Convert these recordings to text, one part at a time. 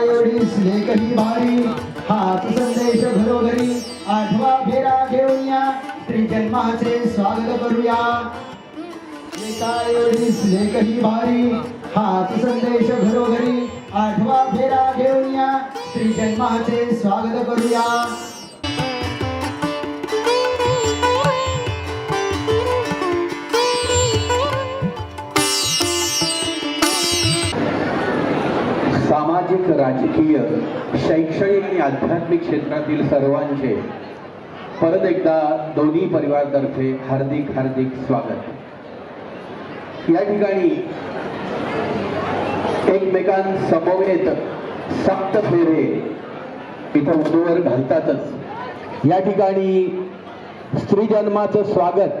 लेखही भारी हाच संदेश घरोघरी आठवा फेरा घेऊन या. त्रिजन्माचे स्वागत करूया. एका एवढीच लेखही भारी हाच संदेश घरोघरी आठवा फेरा घेऊन या. त्रिजन्माचे स्वागत करूया. सामाजिक राजकीय शैक्षणिक आणि आध्यात्मिक क्षेत्रातील सर्वांचे परत एकदा दोन्ही परिवारतर्फे हार्दिक हार्दिक स्वागत. या ठिकाणी एकमेकांसमवेत सप्त फेरे इथं वधूवर घालतातच. या ठिकाणी स्त्री जन्माचं स्वागत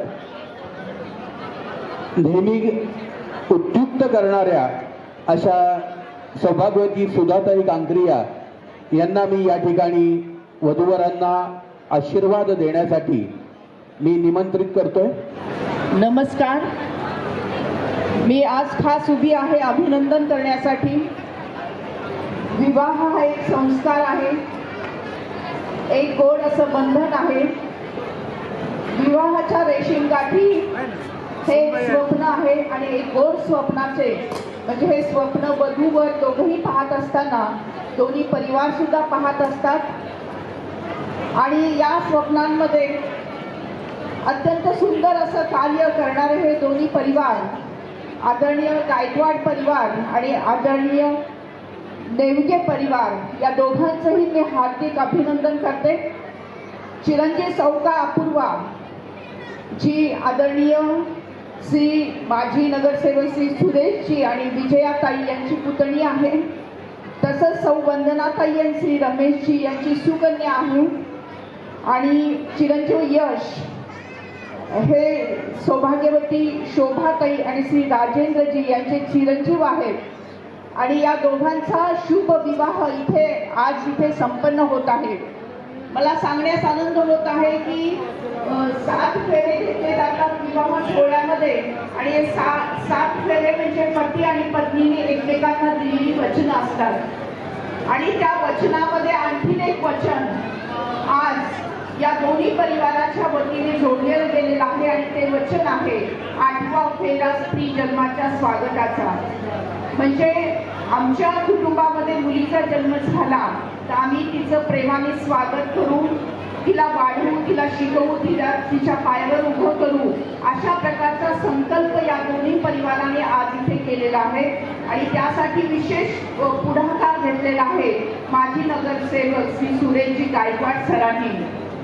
नेहमी उद्युक्त करणाऱ्या अशा सौभाग्यवती सुधाताई कांक्रिया यांना मी या ठिकाणी वधूवरांना आशीर्वाद देण्यासाठी मी निमंत्रित करतोय नमस्कार. मी आज खास उभी आहे अभिनंदन करण्यासाठी. विवाह हा एक संस्कार आहे. एक गोड असं बंधन आहे. विवाहाच्या रेशीमगाठी हे स्वप्न आहे आणि एक गोड स्वप्नाचे. म्हणजे हे स्वप्न वधूवर दोघंही पाहत असताना दोन्ही परिवार सुद्धा पाहत असतात. आणि या स्वप्नांमध्ये अत्यंत सुंदर असं कार्य करणारे हे दोन्ही परिवार आदरणीय गायकवाड परिवार आणि आदरणीय नेवगे परिवार या दोघांचंही मी हार्दिक अभिनंदन करते. चिरंजीव चौका अपूर्वा जी आदरणीय श्री माजी नगरसेवक श्री सुरेशजी आणि विजयाताई यांची पुतणी आहे. तसंच सौ वंदनाताई आणि श्री रमेशजी यांची सुकन्या आहे. आणि चिरंजीव यश हे सौभाग्यवती शोभाताई आणि श्री राजेंद्रजी यांचे चिरंजीव आहेत. आणि या दोघांचा शुभ विवाह इथे आज इथे संपन्न होत आहे. मला सांगण्यास आनंद होत आहे की सात फेरे घेतले जातात विवाह सोहळ्यामध्ये. आणि हे सा सात फेरे म्हणजे पती आणि पत्नीने एकमेकांना दिलेली वचनं असतात. आणि त्या वचनामध्ये आणखीन एक वचन आज या दोन्ही परिवाराच्या वतीने जोडलेलं गेलेलं आहे आणि ते वचन आहे आठवा फेरा स्त्री जन्माच्या स्वागताचा. म्हणजे आमच्या कुटुंबामध्ये मुलीचा जन्म झाला तर आम्ही तिचं प्रेमाने स्वागत करू तिला वाढवू तिला शिकवू तिला तिच्या पायावर उभं करू अशा प्रकारचा संकल्प या दोन्ही परिवाराने आज इथे केलेला आहे. आणि त्यासाठी विशेष पुढाकार घेतलेला आहे माजी नगरसेवक श्री सुरेशजी गायकवाड सरांनी.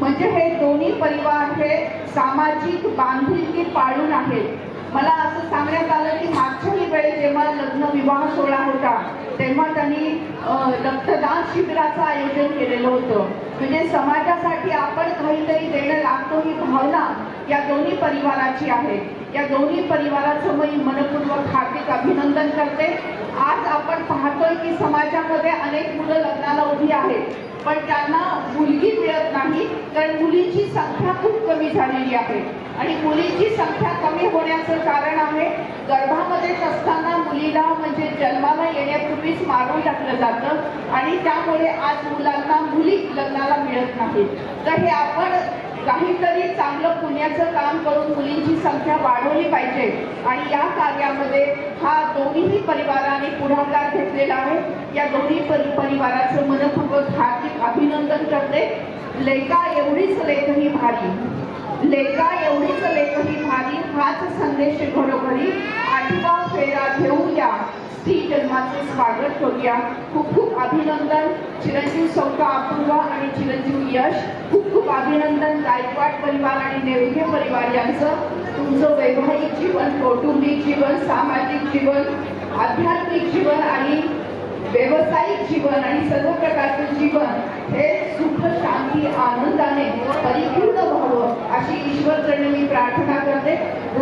म्हणजे हे दोन्ही परिवार हे सामाजिक बांधिलकी पाळून आहेत. मला असं सांगण्यात आलं की मागच्याही वेळी जेव्हा लग्न विवाह सोहळा होता तेव्हा त्यांनी रक्तदान शिबिराचं आयोजन केलेलं होतं. म्हणजे समाजासाठी आपण काहीतरी देणं लागतो ही भावना या दोन्ही परिवाराची आहे. या दोन्ही परिवाराचं मी मनपूर्वक हार्दिक अभिनंदन करते. आज आपण पाहतोय की समाजामध्ये अनेक मुलं लग्नाला उभी आहेत पण त्यांना मुलगी मिळत नाही कारण मुलींची संख्या खूप कमी झालेली आहे. आणि मुलींची संख्या कमी होण्याचं कारण आहे गर्भामध्येच असताना मुलीला म्हणजे जन्माला येण्यापूर्वीच मारून टाकलं जातं. आणि त्यामुळे आज मुलांना मुली लग्नाला मिळत नाहीत. तर हे आपण काहीतरी चांगलं पुण्याचं काम करून मुलींची संख्या वाढवली पाहिजे. आणि या कार्यामध्ये हा दोन्हीही परिवाराने पुढाकार घेतलेला आहे. या दोन्ही परि परिवाराचं मनपूर्वक हार्दिक अभिनंदन करते. लेखा एवढीच लेखही भारी. लेखा एवढीच लेखही भारी. हाच संदेश घरोघरी आठवा फेरा घेऊया. स्त्री जन्माचे स्वागत करूया. खूप खूप अभिनंदन. चिरंजीव सौका अपूर्वा आणि चिरंजीव यश. खूप खूप अभिनंदन गायकवाड परिवार आणि नेवगे परिवार यांचं. तुमचं वैवाहिक जीवन कौटुंबिक जीवन सामाजिक जीवन आध्यात्मिक जीवन आणि व्यावसायिक जीवन आणि सर्व प्रकारचं जीवन हे सुख शांती आनंदाने परिपूर्ण व्हावं अशी ईश्वरचरणी मी प्रार्थना करते.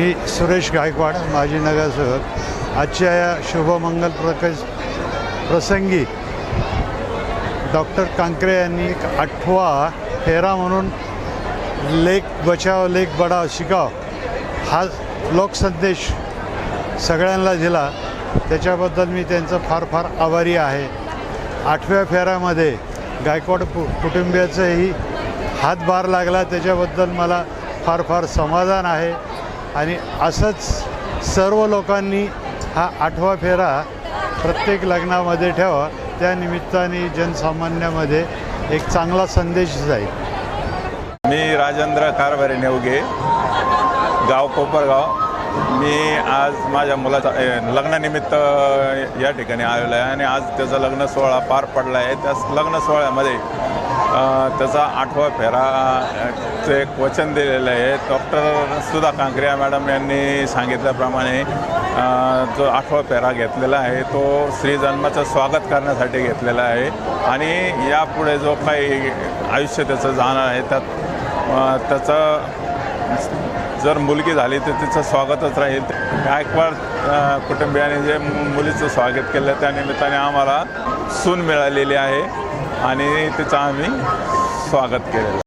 मी सुरेश गायकवाड माजी नगरसेवक. आजच्या या शुभमंगल प्रकश प्रसंगी डॉक्टर कांकरे यांनी एक आठवा फेरा म्हणून लेख बचाव लेख बडाव शिकाव हा लोकसंदेश सगळ्यांना दिला. त्याच्याबद्दल मी त्यांचं फार फार आभारी आहे. आठव्या फेऱ्यामध्ये गायकवाड कु कुटुंबियाचंही हातभार लागला. त्याच्याबद्दल मला फार फार समाधान आहे. आणि असंच सर्व लोकांनी हा आठवा फेरा प्रत्येक लग्नामध्ये ठेवा. त्या निमित्ताने जनसामान्यामध्ये एक चांगला संदेश जाईल. मी राजेंद्र कारभारे नेवगे गाव कोपरगाव. मी आज माझ्या मुलाचा लग्नानिमित्त या ठिकाणी आलेलो आहे आणि आज त्याचा लग्न सोहळा पार पडला आहे. त्या लग्न सोहळ्यामध्ये त्याचा आठवा फेरा अ, एक वचन दिलेलं आहे डॉक्टर सुधा कांकरिया मॅडम यांनी सांगितल्याप्रमाणे जो आठवा पेरा घेतलेला आहे तो श्री जन्माचं स्वागत करण्यासाठी घेतलेला आहे. आणि यापुढे जो काही आयुष्य त्याचं जाणार आहे त्यात त्याचं जर मुलगी झाली तर तिचं स्वागतच राहील. गायकवाड कुटुंबियांनी जे मुलीचं स्वागत केलं त्या निमित्ताने आम्हाला सून मिळालेली आहे. आणि तिचं आम्ही स्वागत केलेलं